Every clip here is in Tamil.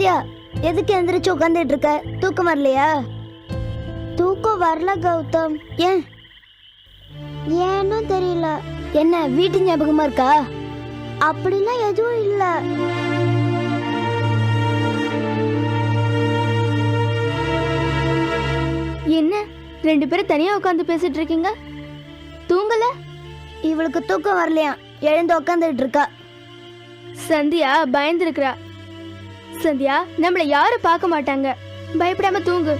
சந்தியா எதுக்கு எந்திரிச்சு உட்காந்துட்டு இருக்க தூக்கம் வரலையா? தூக்கம் வரல கௌதம். ஏன்? ஏன்னு தெரியல. என்ன வீட்டு ஞாபகமா இருக்கா? அப்படிலாம் எதுவும் இல்ல. என்ன ரெண்டு பேரும் தனியா உட்காந்து பேசிட்டு இருக்கீங்க தூங்கல? இவளுக்கு தூக்கம் வரலையா எழுந்து உட்காந்துட்டு இருக்கா சந்தியா பயந்துருக்கிறா. சந்தியா நம்மள யாரும் பார்க்க மாட்டாங்க. பயப்படாம தூங்கு.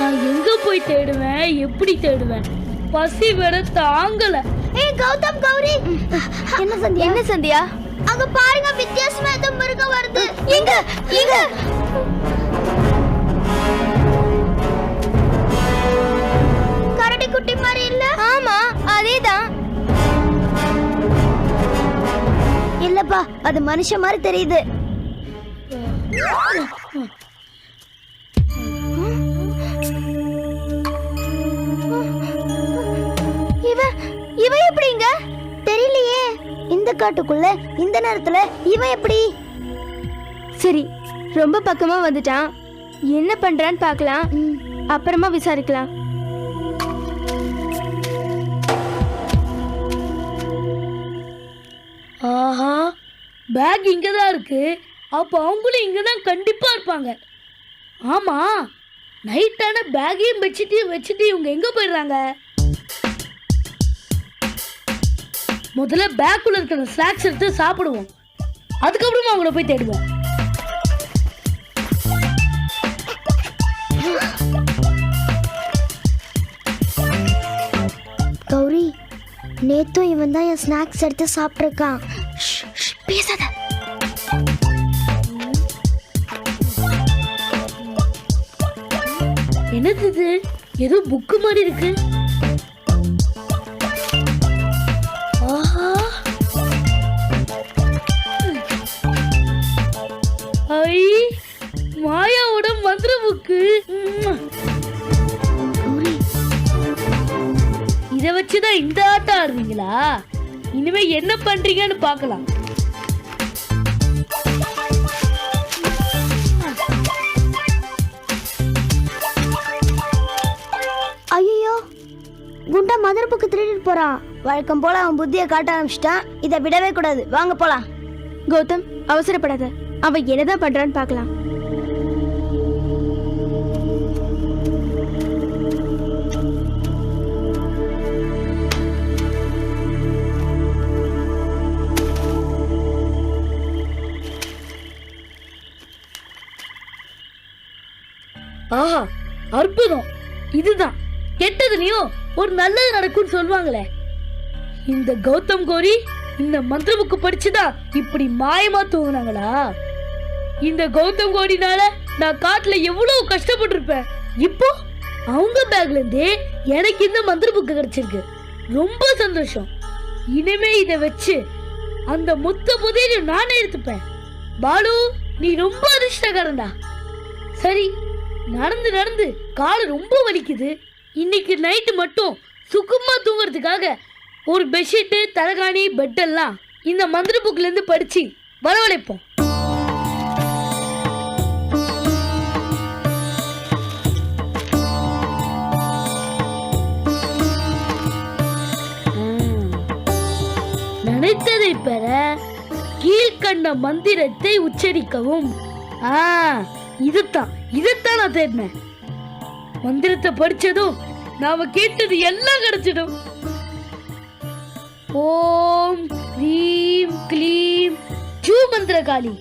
நான் எங்க போய் தேடுவேன்? எப்படி தேடுவேன்? பசி வேற தாங்கல. ஏய் கௌதம் கௌரி. என்ன சந்தியா? என்ன சந்தியா அங்க பாருங்க வித்தியாசமா ஏதோ மிருகம் வருது. எங்க எங்க அதேதான். இல்லப்பா அது மனுஷ மாதிரி தெரியுது. இவ இவ எப்படிங்க? தெரியலையே. இந்த காட்டுக்குள்ள இந்த நேரத்துல இவ எப்படி? சரி ரொம்ப பக்கமா வந்துட்டான். என்ன பண்றான்னு பார்க்கலாம். அப்புறமா விசாரிக்கலாம். ஆஹா பேக் இங்கே தான் இருக்குது அப்போ அவங்களும் இங்கே தான் கண்டிப்பாக இருப்பாங்க ஆமாம் நைட்டான பேக்கையும் பெட்ஷீட்டையும் வச்சுட்டு இவங்க எங்கே போயிடுறாங்க? முதல்ல பேக்குள்ளே இருக்கிற ஸ்நாக்ஸ் எடுத்து சாப்பிடுவோம். அதுக்கப்புறமா அவங்கள போய் தேடுவோம். நேத்தும் இவன் தான் என் ஸ்நாக்ஸ் எடுத்து சாப்பிட்ருக்கான் பேசாத. என்னது இது? ஏதோ புக்கு மாதிரி இருக்கு. இத வச்சுதான் இந்த ஆட்டம் ஆடுறீங்களா? இனிமே என்ன பண்றீங்கன்னு பார்க்கலாம். ஐயோ குண்டா மதர் புக்கு திருடிட்டு போறான். வழக்கம் போல அவன் புத்தியை காட்ட ஆரம்பிச்சிட்டான். இதை விடவே கூடாது. வாங்க போலாம். கௌதம் அவசரப்படாத. அவன் என்னதான் பண்றான்னு பார்க்கலாம். ஆஹா அற்புதம். இதுதான். கெட்டதுலயும் ஒரு நல்லது நடக்கும்னு சொல்லுவாங்களே இந்த கௌதம் கோரி இந்த மந்திர புக்கு படிச்சுதான் இப்படி மாயமா தூங்குனாங்களா? இந்த கௌதம் கோரினால நான் காட்டுல எவ்வளவு கஷ்டப்பட்டிருப்பேன். இப்போ அவங்க பேக்ல இருந்தே எனக்கு இந்த மந்திர புக்கு கிடைச்சிருக்கு. ரொம்ப சந்தோஷம். இனிமே இதை வச்சு அந்த மொத்த புதையும் நானே எடுத்துப்பேன். பாலு நீ ரொம்ப அதிர்ஷ்டக்காரன்டா. சரி நடந்து நடந்து கால் ரொம்ப வலிக்குது. இன்னைக்கு நைட்டு மட்டும் சுகமா தூங்குறதுக்காக ஒரு பெட்ஷீட்டு தலகாணி பெட்டெல்லாம் இந்த மந்திர புக்லேருந்து படித்து வரவழைப்போம். நினைத்ததை பெற கீழ்கண்ட மந்திரத்தை உச்சரிக்கவும். ஆ. இதுதான் இதைத்தான் நான் தேடினேன். மந்திரத்தை படிச்சதும் நாம கேட்டது எல்லாம் கிடைச்சிடும். ஓம் ரீம் க்ளீம். ஜூ மந்திரகாளி.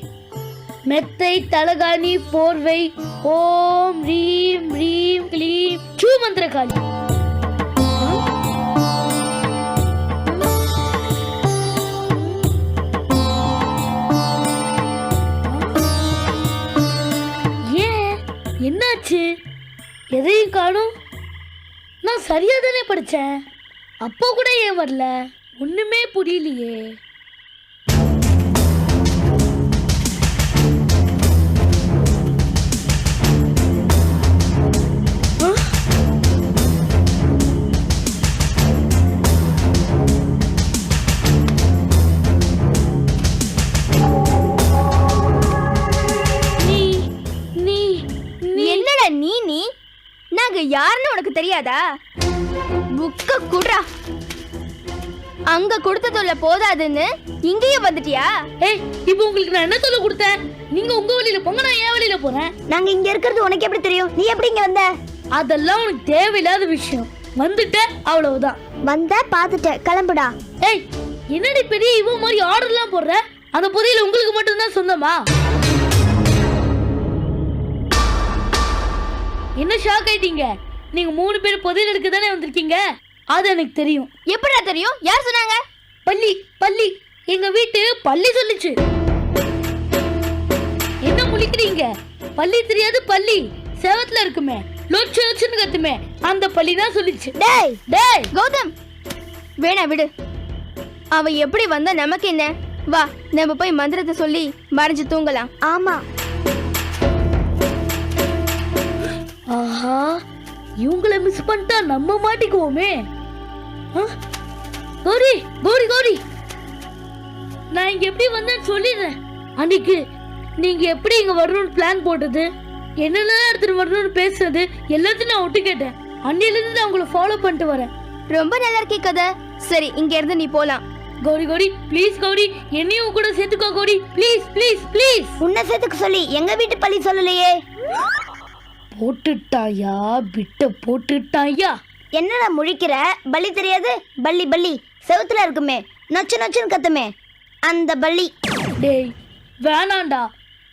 மெத்தை தலகாணி போர்வை. ஓம் ரீம் ரீம் க்ளீம். ஜூ மந்திரகாளி. என்னாச்சு? எதையும் காணும். நான் சரியாக தானே படித்தேன் அப்போ கூட ஏன் வரல? ஒன்றுமே புரியலையே. தெரியாதா? புக்க குடுறா. அங்க கொடுத்ததுள்ள போதாதுன்னு இங்கேயும் வந்துட்டியா? ஏய் இப்போ உங்களுக்கு நான் என்ன சொல்ல கொடுத்தேன்? நீங்க உங்க வழியில போங்க நான் என் வழியில போறேன். நாங்க இங்க இருக்கிறது உனக்கு எப்படி தெரியும்? நீ எப்படி இங்க வந்த? அதெல்லாம் உனக்கு தேவையில்லாத விஷயம். வந்துட்ட அவ்வளவுதான். வந்த பாத்துட்ட கிளம்புடா. ஏய் என்னடி பெரிய இவன் மாதிரி ஆர்டர்லாம் போடுற? அந்த புதையல் உங்களுக்கு மட்டும்தான் சொந்தமா? என்ன ஷாக் ஆயிட்டீங்க? நீங்க மூணு பேர் புதையல் எடுக்க தானே வந்திருக்கீங்க? அது எனக்கு தெரியும். எப்படிடா தெரியும்? யார் சொன்னாங்க? பள்ளி பள்ளி. எங்க வீட்டு பள்ளி சொல்லுச்சு. என்ன முழிக்கிறீங்க? பள்ளி தெரியாது பள்ளி. செவத்துல இருக்குமே. லொச்சு லொச்சுன்னு கத்துமே. அந்த பள்ளி தான் சொல்லுச்சு. டேய் டேய். கௌதம். வேணா விடு. அவ எப்படி வந்தா நமக்கு என்ன? வா நம்ம போய் மந்திரத்தை சொல்லி மறைஞ்சு தூங்கலாம். ஆமா ஆஹா. இவங்கள மிஸ் பண்ணிட்டா நம்ம மாட்டிக்குவோமே? கௌரி கௌரி கௌரி. நான் இங்க எப்படி வந்தேன்னு சொல்லிடுறேன். அன்னைக்கு நீங்க எப்படி இங்க வரணும்னு பிளான் போட்டது? என்னெல்லாம் எடுத்துட்டு வரணும்னு பேசுறது? எல்லாத்தையும் நான் ஒட்டு கேட்டேன். அன்னையில இருந்து நான் உங்களை ஃபாலோ பண்ணிட்டு வரேன். ரொம்ப நல்லா இருக்கே கதை. சரி இங்க இருந்து நீ போலாம். கௌரி கௌரி ப்ளீஸ் கௌரி என்னையும் கூட சேர்த்துக்கோ கௌரி. ப்ளீஸ் ப்ளீஸ் ப்ளீஸ் உன்னை சேர்த்துக்க சொல்லி எங்க வீட்டு பள்ளி சொல்லலையே? போட்டுட்டாயா? பிட்ட போட்டுட்டாயா? என்னடா முழிக்கிற? பள்ளி தெரியாது? பள்ளி பள்ளி செவுத்துல இருக்குமே. நொச்சு நொச்சுன்னு கத்துமே. அந்த பள்ளி டேய் வேணாண்டா.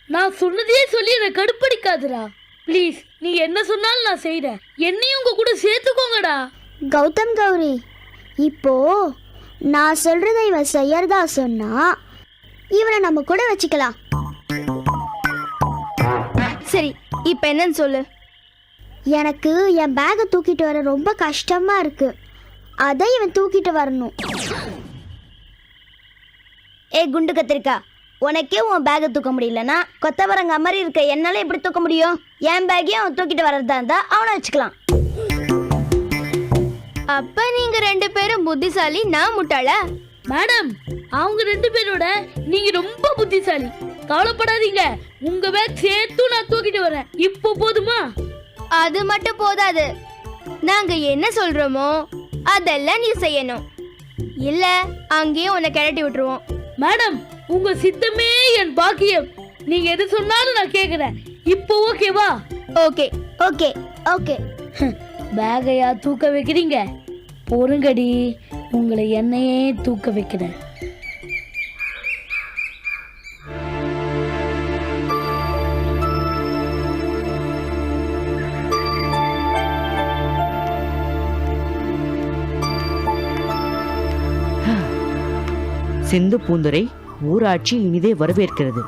நான் சொன்னதையே சொல்லி என்னை கடுப்படிக்காதுடா. ப்ளீஸ் நீ என்ன சொன்னாலும் நான் செய்றேன். என்னையும் உங்க கூட சேர்த்துக்கோங்கடா. கௌதம் கௌரி. இப்போ நான் சொல்றத இவன் செய்யறதா சொன்னா இவனை நம்ம கூட வச்சுக்கலாம். சரி இப்ப என்னன்னு சொல்லு. எனக்கு என் பேக்கை தூக்கிட்டு வர ரொம்ப கஷ்டமா இருக்கு. அதை இவன் தூக்கிட்டு வரணும். ஏ குண்டு கத்திரிக்கா. உனக்கே உன் பேக்கை தூக்க முடியலனா கொத்தவரங்க மாதிரி இருக்க என்னால எப்படி தூக்க முடியும்? என் பேக்கையும் அவன் தூக்கிட்டு வர்றதா இருந்தா அவனை வச்சுக்கலாம். அப்ப நீங்க ரெண்டு பேரும் புத்திசாலி நான் முட்டாளா? மேடம் அவங்க ரெண்டு பேரோட நீங்க ரொம்ப புத்திசாலி. கவலைப்படாதீங்க. உங்க பேக் சேர்த்து நான் தூக்கிட்டு வரேன். இப்போ போதுமா? அது மட்டும் போதாது. நாங்க என்ன சொல்றோமோ அதெல்லாம் நீ செய்யணும். இல்ல அங்கேயே உன்னை கிளட்டி விட்டுருவோம். மேடம் உங்க சித்தமே என் பாக்கியம். நீங்க எது சொன்னாலும் நான் கேக்குறேன். இப்போ ஓகேவா ஓகே ஓகே ஓகே. பேகையா தூக்க வைக்கிறீங்க. பொறுங்கடி உங்களை என்னையே தூக்க வைக்கிறேன். சிந்து பூந்துரை ஊராட்சி இனிதே வரவேற்கிறது.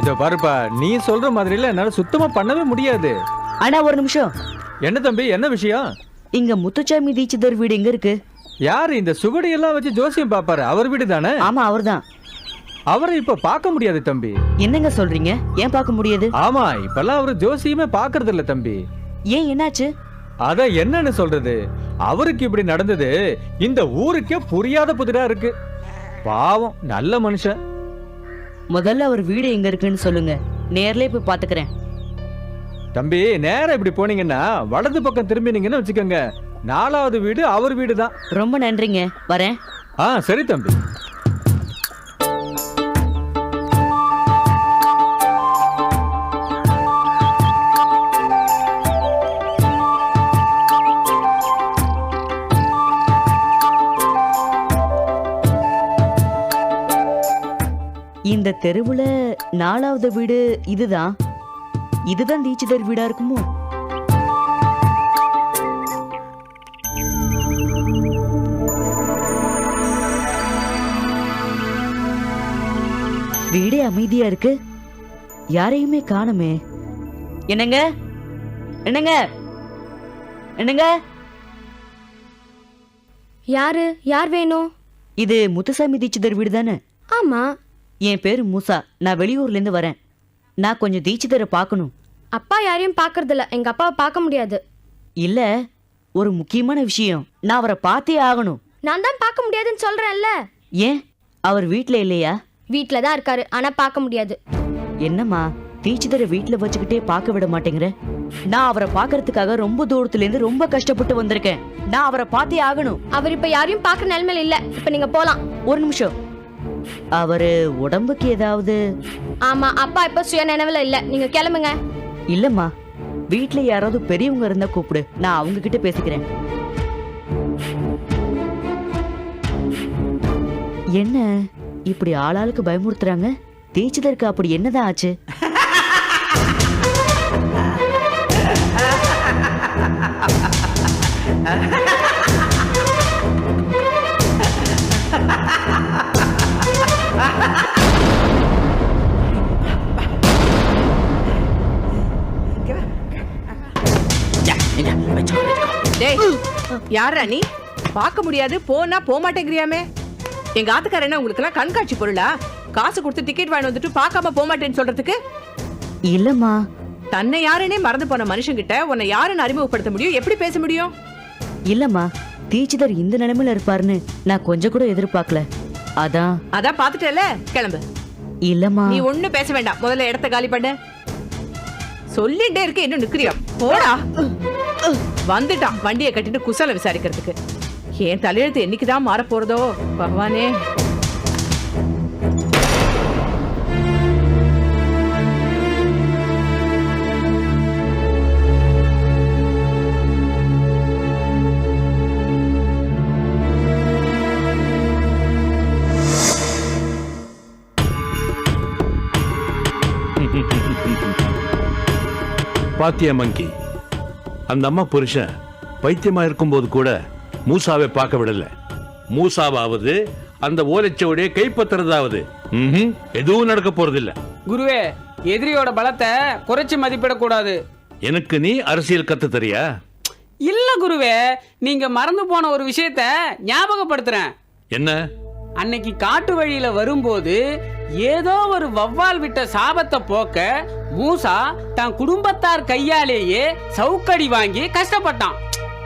இதோ பாருப்பா நீ சொல்ற மாதிரில என்னால சுத்தமா பண்ணவே முடியாது. அண்ணா ஒரு நிமிஷம். என்ன தம்பி என்ன விஷயம்? இங்க முத்துச்சாமி தீட்சிதர் வீடு எங்க இருக்கு? யாரு இந்த சுவடி எல்லாம் வச்சு ஜோசியம் பாப்பாரு அவர் வீடு தானே? ஆமா அவர்தான். அவரை இப்ப பார்க்க முடியாது தம்பி. என்னங்க சொல்றீங்க? ஏன் பார்க்க முடியாது? ஆமா இப்பெல்லாம் அவரு ஜோசியமே பாக்குறது இல்ல தம்பி. ஏன் என்னாச்சு? அத என்னன்னு சொல்றது? அவருக்கு இப்படி நடந்தது இந்த ஊருக்கே புரியாத புதிரா இருக்கு. பாவம் நல்ல மனுஷன். முதல்ல அவர் வீடு எங்க இருக்குன்னு சொல்லுங்க. நேர்லயே போய் பாத்துக்கிறேன் தம்பி நேரா இப்படி போனீங்கன்னா வலது பக்கம் திரும்பினீங்கன்னு வச்சுக்கோங்க. நாலாவது வீடு அவர் வீடு தான் ரொம்ப நன்றிங்க. வரேன். ஆ சரி தம்பி. இந்த தெருவுல நாலாவது வீடு இதுதான். இதுதான் தீட்சிதர் வீடா இருக்குமோ? வீடே அமைதியா இருக்கு. யாரையுமே காணுமே. என்னங்க? என்னங்க? என்னங்க? யாரு? யார் வேணும் இது முத்துசாமி தீட்சிதர் வீடு தானே? ஆமா. என் பேரு மூசா. நான் வெளியூர்ல இருந்து வரேன். நான் கொஞ்சம் தீட்சிதரை பார்க்கணும். அப்பா யாரையும் பார்க்கறது இல்ல எங்க அப்பாவை பார்க்க முடியாது. இல்ல ஒரு முக்கியமான விஷயம். நான் அவரை பார்த்தே ஆகணும். நான் தான் பார்க்க முடியாதுன்னு சொல்றேன்ல. ஏன்? அவர் வீட்ல இல்லையா? வீட்ல தான் இருக்காரு. ஆனா பார்க்க முடியாது. என்னம்மா தீட்சிதரை வீட்ல வச்சுக்கிட்டே பார்க்க விட மாட்டேங்கிற? நான் அவரை பார்க்கறதுக்காக ரொம்ப தூரத்துல இருந்து ரொம்ப கஷ்டப்பட்டு வந்திருக்கேன். நான் அவரை பார்த்தே ஆகணும். அவர் இப்ப யாரையும் பார்க்க நிலைமையில இல்ல. இப்ப நீங்க போலாம். ஒரு நிமிஷம். அவரு உடம்புக்கு ஏதாவது? ஆமா அப்பா இப்ப சுய நினைவுல இல்ல. நீங்க கிளம்புங்க. இல்லம்மா. வீட்ல யாராவது பெரியவங்க இருந்தா கூப்பிடு. நான் அவங்க கிட்ட பேசிக்கிறேன். என்ன? இப்படி ஆளாளுக்கு பயமுறுத்துறாங்க? தீட்சிதருக்கு அப்படி என்னதான் ஆச்சு? டேய் யாரா நீ? பார்க்க முடியாது போனா போக மாட்டேங்கிறியாமே எங்க ஆத்துக்கார என்ன உங்களுக்கு எல்லாம் கண்காட்சி பொருளா? காசு கொடுத்து டிக்கெட் வாங்கி வந்துட்டு பார்க்காம போக மாட்டேன்னு சொல்றதுக்கு? இல்லம்மா. தன்னை யாருன்னே மறந்து போன மனுஷங்கிட்ட உன்னை யாருன்னு அறிமுகப்படுத்த முடியும்? எப்படி பேச முடியும்? இல்லம்மா. தீட்சிதர் இந்த நிலைமையில இருப்பாருன்னு நான் கொஞ்சம் கூட எதிர்பார்க்கல. அதான். அதான் பாத்துட்டல கிளம்பு. இல்லம்மா. நீ ஒண்ணும் பேச வேண்டாம். முதல்ல இடத்த காலி பண்ணு. சொல்லிட்டே இருக்க இன்னும் நிக்கிறியா? போடா. வந்துட்டான் வண்டியை கட்டிட்டு குசல விசாரிக்கிறதுக்கு. என் தலையெழுத்து என்னைக்குதான் மாற போறதோ பகவானே. பாத்தியா மங்கி அந்த அம்மா புருஷன் பைத்தியமா இருக்கும்போது கூட மூசாவை பார்க்க விடல. மூசாவாவது அந்த ஓலைச்சுவடியை கைப்பற்றுறதாவது. எதுவும் நடக்க போறதில்ல. குருவே எதிரியோட பலத்தை குறைச்சு மதிப்பிடக்கூடாது. எனக்கு நீ அரசியல் கத்து தரியா? இல்ல குருவே நீங்க மறந்து போன ஒரு விஷயத்த ஞாபகப்படுத்துறேன். என்ன? அன்னைக்கு காட்டு வழியில வரும்போது ஏதோ ஒரு வவ்வால் விட்ட சாபத்தை போக்க மூசா தன் குடும்பத்தார் கையாலேயே சவுக்கடி வாங்கி கஷ்டப்பட்டான்.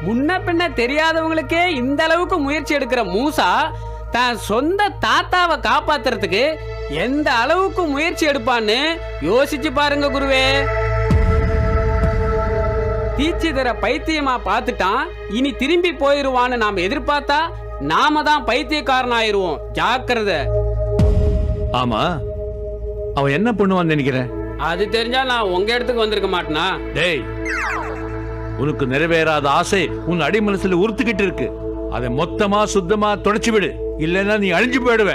முன்ன பின்ன தெரியாதவங்களுக்கே இந்த அளவுக்கு முயற்சி எடுக்கிற மூசா தன் சொந்த தாத்தாவை காப்பாத்துறதுக்கு எந்த அளவுக்கு முயற்சி எடுப்பான்னு யோசிச்சு பாருங்க குருவே. தீட்சிதரை பைத்தியமா பார்த்துட்டான். இனி திரும்பி போயிருவான்னு நாம் எதிர்பார்த்தா நாம தான் பைத்தியக்காரன் ஆயிருவோம் ஜாக்கிரதை. ஆமா. அவன் என்ன பண்ணுவான்னு நினைக்கிறேன்? அது தெரிஞ்சா நான் உங்க இடத்துக்கு வந்திருக்க மாட்டேனா? டேய் உனக்கு நிறைவேறாத ஆசை உன் அடிமனசுல உறுத்துக்கிட்டு இருக்கு. அதை மொத்தமா சுத்தமா தொடச்சு விடு. இல்லைன்னா நீ அழிஞ்சு போயிடுவ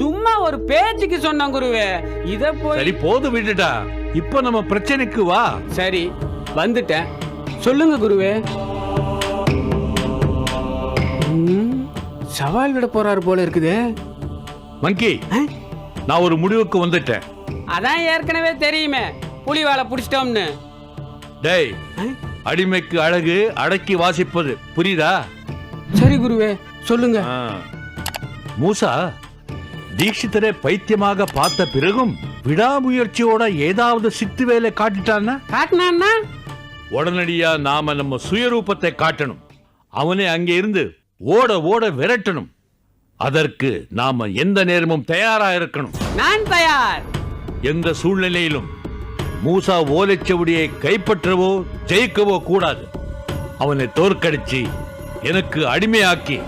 சும்மா ஒரு பேச்சுக்கு சொன்னேன் குருவே. இத போய் சரி போது விட்டுடா இப்ப நம்ம பிரச்சனைக்கு வா. சரி வந்துட்டேன். சொல்லுங்க குருவே. சவால் விட போறாரு போல இருக்குதே. மங்கி நான் ஒரு முடிவுக்கு வந்துட்டேன். அதான் ஏற்கனவே தெரியுமே. புலி வாழை புடிச்சிட்டோம்னு. டேய் அடிமைக்கு அழகு அடக்கி வாசிப்பது. புரியுதா? சரி குருவே சொல்லுங்க. மூசா தீட்சிதரை பைத்தியமாக பார்த்த பிறகும் விடாமுயற்சியோட ஏதாவது சித்து வேலை காட்டிட்டான்னா? காட்டினான்னா? உடனடியா நாம நம்ம சுயரூபத்தை காட்டணும். அவனை அங்கே இருந்து ஓட ஓட விரட்டணும். அதற்கு நாம எந்த நேரமும் தயாரா இருக்கணும். நான் தயார். எந்த சூழ்நிலையிலும் மூசா ஓலைச்சுவடியை கைப்பற்றவோ ஜெயிக்கவோ கூடாது. அவனை தோற்கடிச்சு எனக்கு அடிமையாக்கி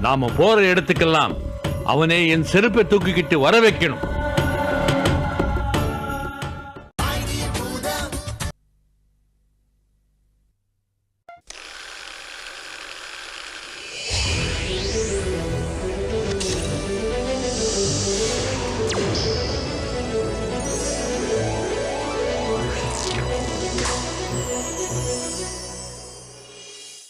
நாம போற இடத்துக்கெல்லாம் அவனை என் செருப்பை தூக்கிக்கிட்டு வர வைக்கணும்